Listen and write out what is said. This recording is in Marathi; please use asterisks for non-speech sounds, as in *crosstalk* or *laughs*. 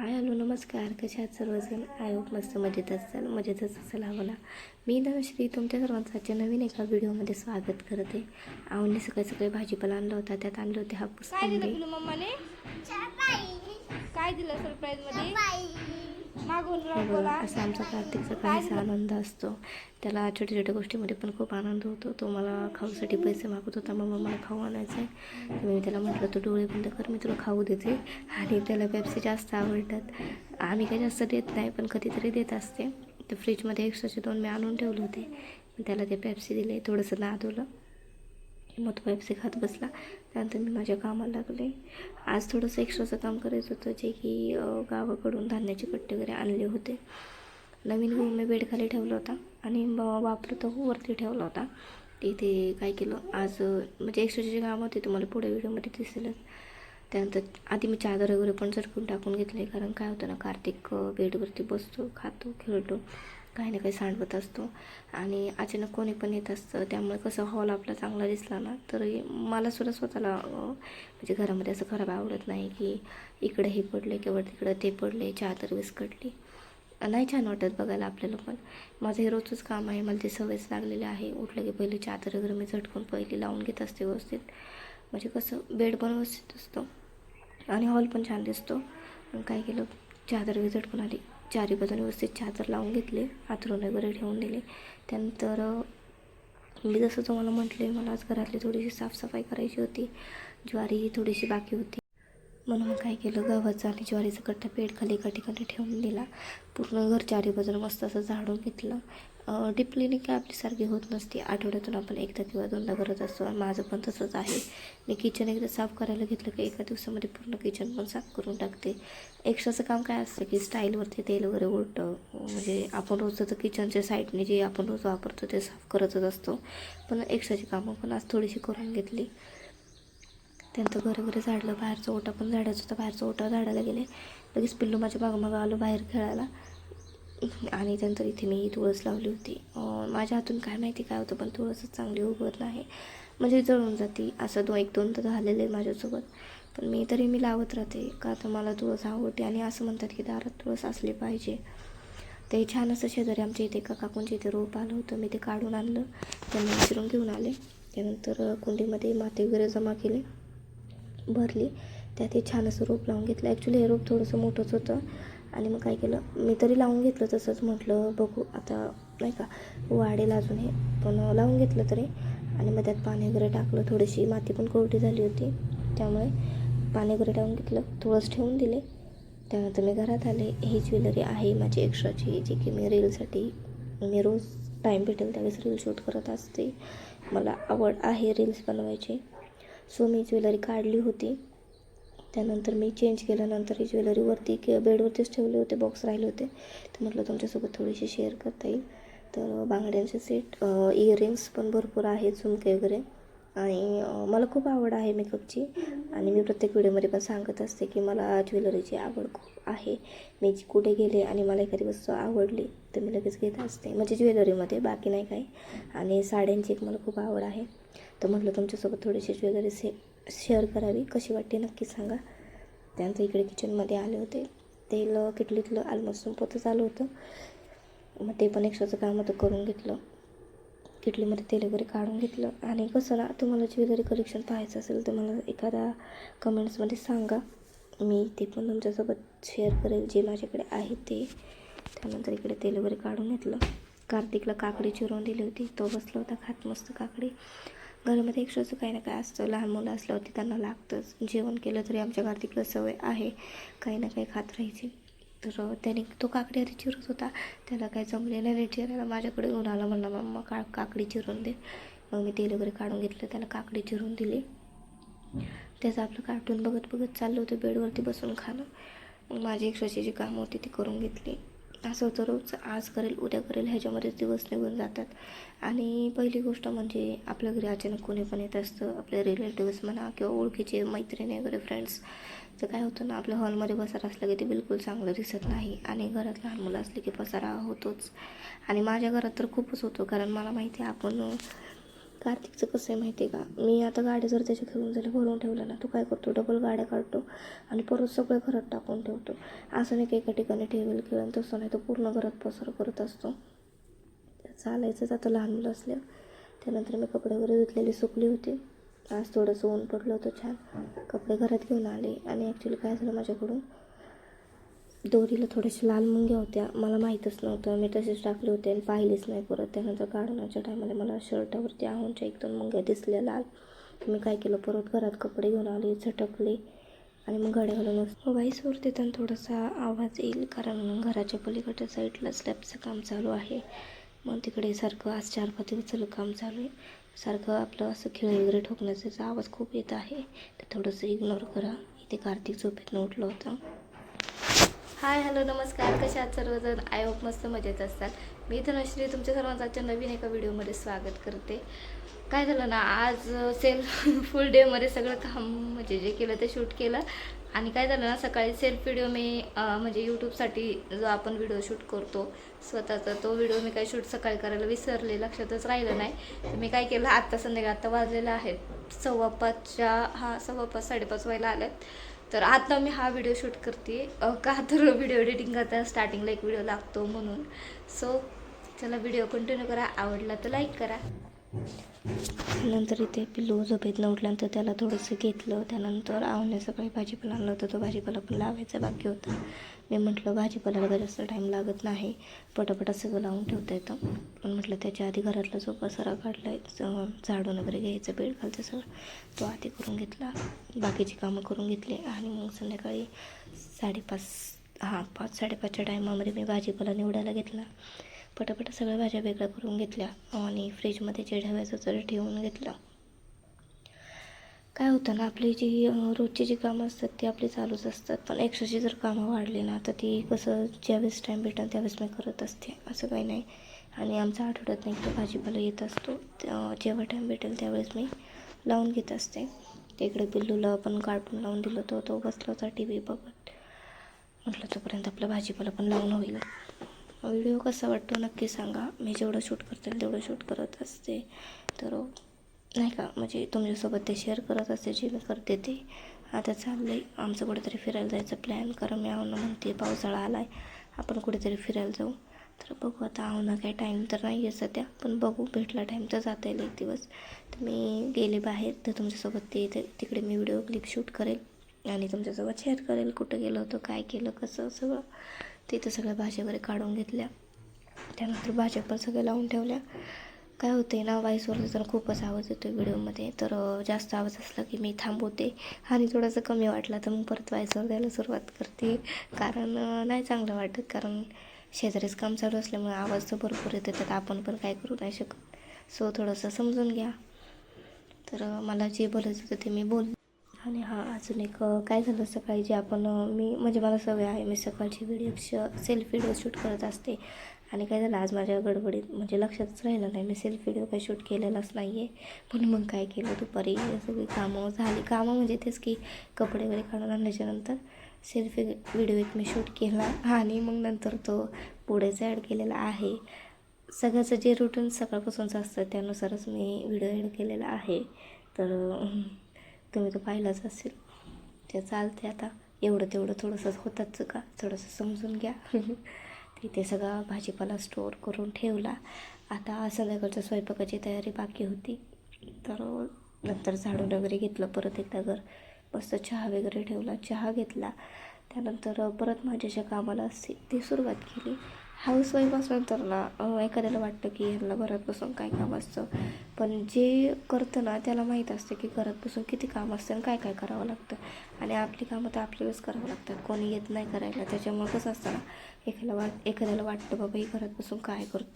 हाय हॅलो नमस्कार. कशा आहात सर्वजण? आय होप मस्त मजेत असाल मजेतच असेल. हवं ना? मी धनश्री तुमच्या सर्वांचं आजच्या नवीन एका व्हिडिओमध्ये स्वागत करते. आवडीने सकाळी सकाळी भाजीपाला आणला होता. त्यात आणले होते हापूस काय दिलं मम्माने? काय दिलं सरप्राईज बघा असा आमचा कार्तिकचा काहीसा आनंद असतो. त्याला छोट्या छोट्या गोष्टीमध्ये पण खूप आनंद होतो. तो मला खाऊसाठी पैसे मागत होता मग मला खाऊ आणायचं. आहे तर मी त्याला म्हटलं तू डोळे बंद कर मी तुला खाऊ देते. आणि त्याला पेप्सी जास्त आवडतात. आम्ही काही जास्त देत नाही पण कधीतरी देत असते. तर फ्रीजमध्ये एक्स्ट्राचे दोन मी आणून ठेवले होते. मी त्याला ते पेप्सी दिले थोडंसं नादवलं मग तो पेप्सी खात बसला. त्यानंतर मी माझ्या कामाला लागले. आज थोडंसं एक्स्ट्राचं काम करायचं होतं जे की गावाकडून धान्याचे कट्टे वगैरे आणले होते. नवीन गहू मी बेडखाली ठेवला होता आणि ब- तो वरती ठेवला होता. इथे काय केलं आज म्हणजे एक्स्ट्राचे जे काम होते तुम्हाला पुढे व्हिडिओमध्ये दिसेलच. त्यानंतर आधी मी चादर वगैरे पण झटकून टाकून घेतले कारण काय होतं ना कार्तिक बेडवरती बसतो खातो खेळतो. काही ना काही सांडवत असतो. आणि अचानक कोणी पण येत असतं त्यामुळे कसं हॉल आपला चांगला दिसला ना तर मला सुद्धा स्वतःला म्हणजे घरामध्ये असं खराब आवडत नाही की इकडे हे पडले किंवा तिकडं ते पडले चादर विस्कटली नाही छान वाटत बघायला आपल्याला पण. माझं हे रोजच काम आहे मला ते सवयच लागलेली आहे. उठलं की पहिले चादर वगैरे मी झटकून पहिली लावून घेत असते व्यवस्थित. म्हणजे कसं बेड पण व्यवस्थित असतो. आणि हॉल पण छान दिसतो. काय केलं चादर वगैरे झटकून आली. चारी बाजूने व्यवस्थित चादर लावून घेतले हातरून वगैरे ठेवून दिले. त्यानंतर मी जसं तुम्हाला म्हटले मला आज घरातली थोडीशी साफसफाई करायची होती. ज्वारी थोडीशी बाकी होती. म्हणून काय केलं गव्हाचं आणि ज्वारीचा कट्टा पेडखाली एका ठिकाणी ठेवून दिला. पूर्ण घर चारी मस्त असं झाडून घेतलं. डीप काय काय सारखी होत नसते. आठवड्यातून आपण एकदा किंवा दोनदा करत असतो. आणि माझं पण तसंच आहे. मी किचन एकदा साफ करायला घेतलं की एका दिवसामध्ये पूर्ण किचन पण साफ करून टाकते. एक्स्ट्राचं काम काय असतं की स्टाईलवरती तेल वगैरे उलटं म्हणजे आपण रोजचं तर किचनच्या साईडने जे आपण रोज वापरतो ते साफ करतच असतो. पण एक्स्ट्राची कामं पण आज थोडीशी करून घेतली. त्यांचं घर वगैरे झाडलं बाहेरचं ओटा पण झाडायचं होतं. बाहेरचं ओटा झाडायला गेले. लगेच पिल्लू माझ्या मागं आलो बाहेर खेळायला. आणि त्यानंतर इथे मी तुळस लावली होती. माझ्या हातून काय माहिती काय होतं पण तुळसच चांगली उगवत नाही. म्हणजे जळून जाते. असं दो एक दोन तर झालेलं आहे माझ्यासोबत. पण मी तरी मी लावत राहते. का तर मला तुळस आवडते? आणि असं म्हणतात की दारात तुळस असली पाहिजे. ते छान असं शेजारी आमच्या इथे एका काकूंच्या इथे रोप आलं होतं. मी ते काढून आणलं. त्यांना विचारून घेऊन आले. त्यानंतर कुंडीमध्ये माती वगैरे जमा केले. भरली. त्यात हे छान असं रोप लावून घेतलं. ॲक्च्युली हे रोप थोडंसं मोठंच होतं. आणि मग काय केलं? मी तरी लावून घेतलं तसंच म्हटलं बघू आता नाही का वाढेल अजून हे. पण लावून घेतलं तरी. आणि मग त्यात पाणी वगैरे टाकलं. थोडीशी माती पण कोरडी झाली होती. त्यामुळे पाणी वगैरे टाकून घेतलं. थोडंच ठेवून दिले. त्यानंतर मी घरात आले. ही ज्वेलरी आहे माझी एक्स्ट्राची जी की मी रीलसाठी मी रोज टाईम भेटेल त्यावेळेस रील शूट करत असते. मला आवड आहे रील्स बनवायची. सो मी ज्वेलरी काढली होती. त्यानंतर मी चेंज केल्यानंतर ही ज्वेलरीवरती के कि बेडवरतीच ठेवले होते बॉक्स राहिले होते. तर म्हटलं तुमच्यासोबत थोडीशी शेअर करता येईल. तर बांगड्यांचे सेट इयरिंग्स पण भरपूर आहेत झुमके वगैरे. आणि मला खूप आवड आहे मेकअपची आणि मी प्रत्येक व्हिडिओमध्ये पण सांगत असते की मला ज्वेलरीची आवड खूप आहे. मी जी कुठे गेले आणि मला एखादी वस्तू आवडली तर मी लगेच घेत असते. म्हणजे ज्वेलरीमध्ये बाकी नाही काही. आणि साड्यांची एक मला खूप आवड आहे. तर म्हटलं तुमच्यासोबत थोडीशी वगैरे से शेअर करावी. कशी वाटते नक्की सांगा. त्यानंतर इकडे किचनमध्ये आले होते. तेल किटलीतलं ऑलमोस्ट संपतच आलं होतं. मग ते पण एक्स्ट्राचं काम होतं करून घेतलं. किटलीमध्ये तेल वगैरे काढून घेतलं. आणि कसं ना तुम्हाला ज्वेलरी कलेक्शन पाहायचं असेल तर मला एखादा कमेंट्समध्ये सांगा. मी ते पण तुमच्यासोबत शेअर करेल. जे माझ्याकडे आहे ते. त्यानंतर इकडे तेल वगैरे काढून घेतलं. कार्तिकला काकडी चिरून दिली होती. तो बसला होता खात मस्त काकडी. घरामध्ये एक्स्ट्राचं काही ना काय असतं. लहान मुलं असल्यावरती त्यांना लागतंच. जेवण केलं तरी आमच्या कार्तिकला सवय आहे. काही ना काही खात राहायची. तर त्याने तो काकडी आधी चिरत होता. त्याला काय जमलेलं नाही. चिरायला माझ्याकडे येऊन आला. म्हणला मम्मा का काकडी चिरून दे. मग मी तेल वगैरे काढून घेतलं. त्याला काकडी चिरून दिली. त्याचं आपलं कार्टून बघत बघत चाललं होतं. बेडवरती बसून खाणं. मग माझी एक्स्ट्राची जी कामं होती ती करून घेतली. असं होतं रोज आज करेल उद्या करेल ह्याच्यामध्येच दिवस निघून जातात. आणि पहिली गोष्ट म्हणजे आपल्या घरी अचानक कोणी पण येत असतं आपले रिलेटिव्स म्हणा किंवा ओळखीचे मैत्रिणी वगैरे फ्रेंड्स तर काय होतं ना आपल्या हॉलमध्ये पसारा असलं की ते बिलकुल चांगलं दिसत नाही. आणि घरात लहान मुलं असली की पसारा होतोच. आणि माझ्या घरात तर खूपच होतो कारण मला माहिती आहे आपण कार्तिकचं कसं आहे माहिती आहे का? मी आता गाडी जर त्याच्या घेऊन झालं भरून ठेवलं ना तो काय करतो? डबल गाड्या काढतो आणि परत सगळं घरात टाकून ठेवतो. असं नाही की एका ठिकाणी ठेवेल किंवा तसं नाही तो पूर्ण घरात पसार करत असतो. चालायचंच आता लहान मुलं असल्या. त्यानंतर मी कपडे वगैरे धुतलेली सुकली होती. आज थोडंसं ऊन पडलं होतं छान. कपडे घरात घेऊन आले आणि ॲक्च्युली काय झालं माझ्याकडून? दोरीला थोड्याशा लाल मुंग्या होत्या. मला माहीतच नव्हतं. मी तसेच टाकले होते आणि पाहिलेच नाही परत. त्यानंतर काढण्याच्या टायमाला मला शर्टावरती आहूनच्या एक दोन मुंग्या दिसल्या लाल. मी काय केलं? परत घरात कपडे घेऊन आले झटकले आणि मग घड्या घालून व्हाईसवरती तर थोडासा आवाज येईल कारण घराच्या पलीकडच्या साईडला स्लॅबचं काम चालू आहे. मग तिकडे सारखं आज चार पाच दिवसाचं काम चालू आहे. सारखं आपलं असं खेळ वगैरे ठोकण्याचा आवाज खूप येत आहे. तर थोडंसं इग्नोर करा. इथे कार्तिक झोपेतनं उठलं होतं. हाय हॅलो नमस्कार. कशा आहात सर्वजण? आय होप मस्त मजेत असतात मी धनश्री तुमच्या सर्वांचं आजच्या नवीन एका व्हिडिओमध्ये स्वागत करते. काय झालं ना आज सेल *laughs* फुल डेमध्ये सगळं काम म्हणजे जे केलं ते शूट केलं. आणि काय झालं ना सकाळी सेल्फ व्हिडिओ मी म्हणजे यूट्यूबसाठी जो आपण व्हिडिओ शूट करतो स्वतःचा तो व्हिडिओ मी काय शूट सकाळी करायला विसरले लक्षातच राहिलं नाही. तर मी काय केलं आत्ता संध्याकाळ आत्ता वाजलेलं आहे. सव्वा पाचच्या हा सव्वा पाच साडेपाच व्हायला आल्यात तर आता मी हा व्हिडिओ शूट करते. का तर व्हिडिओ एडिटिंग करताना स्टार्टिंगला एक व्हिडिओ लागतो म्हणून. सो चला व्हिडिओ कंटिन्यू करा. आवडला तर लाईक करा. नंतर इथे पिल्लू झोपेतनं उठल्यानंतर त्याला थोडंसं घेतलं. त्यानंतर आवने सकाळी भाजीपाला आणलं होतं. तो भाजीपाला पण लावायचा बाकी होता. मी म्हटलं भाजीपाल्याला काही जास्त टाईम लागत नाही. पटापटा सगळं लावून ठेवता येतं. पण म्हटलं त्याच्या आधी घरातला जो पसारा काढला आहे झाडून वगैरे घ्यायचं बेड खालचं सगळं. तो आधी करून घेतला. बाकीची कामं करून घेतली. आणि मग संध्याकाळी साडेपाच हां पाच साडेपाचच्या टायमामध्ये मी भाजीपाला निवडायला घेतला. पटापट सगळ्या भाज्या वेगळ्या करून घेतल्या. आणि फ्रीजमध्ये जे ठेवायचं तर ठेवून घेतलं. काय होतं ना आपली जी रोजची जी कामं असतात ती आपली चालूच असतात. पण एक्स्ट्राची जर कामं वाढली ना तर ती कसं ज्यावेळेस टाईम भेटेल त्यावेळेस मी करत असते. असं काही नाही. आणि आमचा आठवड्यात नाही तर भाजीपाला येत असतो. जेव्हा टाईम भेटेल त्यावेळेस मी लावून घेत असते. तिकडे पिल्लूला आपण कार्टून लावून दिलं होतं. तो बसला होता टी व्ही बघत. म्हटलं तोपर्यंत आपला भाजीपाला पण लावून होईल. व्हिडिओ कसा वाटतो नक्की सांगा. मी जेवढं शूट करते येईल तेवढं शूट करत असते. तर नाही का म्हणजे तुमच्यासोबत ते शेअर करत असते जे मी करते ते. आता चाललं आहे आमचं कुठेतरी फिरायला जायचं प्लॅन कारण मी आवनं म्हणते पावसाळा आला आहे आपण कुठेतरी फिरायला जाऊ. तर बघू आता आवना काही टाईम तर नाही आहे सध्या पण बघू भेटला टाईम तर जाता येईल एक दिवस. तर मी गेले बाहेर तर तुमच्यासोबत ते ते- तिकडे मी व्हिडिओ क्लिप शूट करेल. आणि तुमच्यासोबत शेअर करेल कुठं गेलं होतं काय केलं कसं सगळं. तिथं सगळ्या भाज्या वगैरे काढून घेतल्या. त्यानंतर भाज्या पण सगळ्या लावून ठेवल्या. काय होते ना वाईसवर जर खूपच आवाज येतो व्हिडिओमध्ये. तर जास्त आवाज असला की मी थांबवते. आणि थोडंसं कमी वाटला तर मग परत वाईसवर द्यायला सुरुवात करते. कारण नाही चांगलं वाटत. कारण शेजारीच काम चालू असल्यामुळे आवाज तर भरपूर येतो त्यात आपण पण काय करू नाही शकत. सो थोडंसं समजून घ्या. तर मला जे बोलायचं होतं ते मी बोल आणि हां अजून एक काय झालं सकाळी जे आपण मी म्हणजे मला सवय आहे मी सकाळची व्हिडिओ श सेल्फ व्हिडिओ शूट करत असते. आणि काय झालं आज माझ्या गडबडीत म्हणजे लक्षातच राहिलं नाही मी सेल्फ व्हिडिओ काही शूट केलेलाच नाही आहे म्हणून मग काय केलं दुपारी सगळी कामं झाली. कामं म्हणजे तेच की कपडे वगैरे काढून आणल्याच्यानंतर सेल्फी व्हिडिओ एक मी शूट केला. आणि मग नंतर तो पुढेच ॲड केलेला आहे. सगळ्याचं जे रुटीन सकाळपासूनचं असतं त्यानुसारच मी व्हिडिओ ॲड केलेला आहे. तर तुम्ही तो पाहिलाच असेल. ते चालते आता एवढं तेवढं थोडंसं होताच का थोडंसं समजून घ्या. *laughs* तिथे सगळा भाजीपाला स्टोअर करून ठेवला. आता संध्याकाळच्या स्वयंपाकाची तयारी बाकी होती. तर नंतर झाडून वगैरे घेतलं परत एकदा घर मस्त चहा वगैरे ठेवला चहा घेतला. त्यानंतर परत माझ्याच्या कामाला सी ती सुरुवात केली. हाऊसवाईफ असल्यानंतर ना एखाद्याला वाटतं की ह्यांना घरात बसून काय काम असतं. पण जे करतं ना त्याला माहीत असतं की घरात बसून किती काम असतं आणि काय काय करावं लागतं. आणि आपली कामं तर आपल्या वेळेस करावं लागतात. कोणी येत नाही करायला. त्याच्यामुळे कसं असतं ना एखाद्याला वाट एखाद्याला वाटतं बाबा ही घरात बसून काय करते?